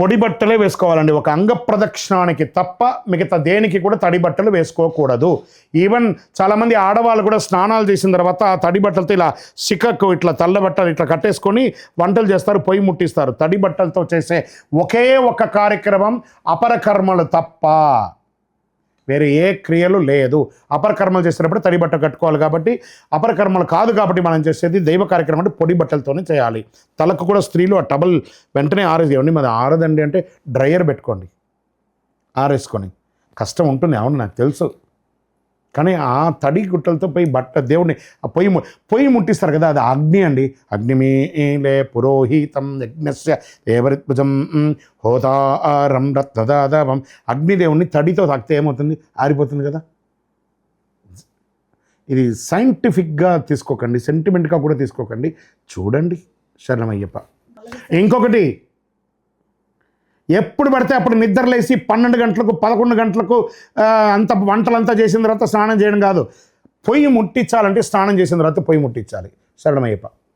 పొడి బట్టలే వేసుకోవాలండి. ఒక అంగ ప్రదక్షిణానికి తప్ప మిగతా దేనికి కూడా తడి బట్టలు వేసుకోకూడదు. ఈవెన్ చాలామంది ఆడవాళ్ళు కూడా స్నానాలు చేసిన తర్వాత ఆ తడి బట్టలతో ఇలా సిక్కకు ఇట్లా తల్లబట్టలు ఇట్లా కట్టేసుకొని వంటలు చేస్తారు పొయ్యి ముట్టిస్తారు. తడి బట్టలతో చేసే ఒకే ఒక కార్యక్రమం అపరకర్మలు తప్ప. వేరే ఏ క్రియలు లేదు. అపర కర్మలు తడి బట్ట కట్టుకోవాలి కాబట్టి అపర కర్మలు కాదు కాబట్టి మనం చేసేది దైవ కార్యక్రమం అంటే పొడి బట్టలతోనే చేయాలి. తలకు కూడా స్త్రీలు ఆ టబల్ వెంటనే ఆరేసేయండి మరి ఆరదండి అంటే డ్రయర్ పెట్టుకోండి. ఆరేసుకొని. కష్టం ఉంటుంది అవును నాకు తెలుసు. కానీ ఆ తడి గుట్టలతో పోయి బట్ట దేవుడిని ఆ పొయ్యి ము- పొయ్యి ముట్టిస్తారు కదా అది అగ్ని అండి. అగ్నిమీలే పురోహితం యజ్ఞస్య దేవరిత్వజం హోదారం రత్నదాదవం అగ్నిదేవుణ్ణి తడితో తాకితే ఏమవుతుంది? ఆరిపోతుంది కదా. ఇది సైంటిఫిక్గా తీసుకోకండి సెంటిమెంట్గా కూడా తీసుకోకండి. చూడండి శరణమయ్యప్ప. ఇంకొకటి ఎప్పుడు పడితే అప్పుడు నిద్రలేసి పన్నెండు గంటలకు పదకొండు గంటలకు అంత వంటలంతా చేసిన తర్వాత స్నానం చేయడం కాదు. పొయ్యి ముట్టించాలంటే స్నానం చేసిన తర్వాత పొయ్యి ముట్టించాలి. శరణమయ్యప్ప.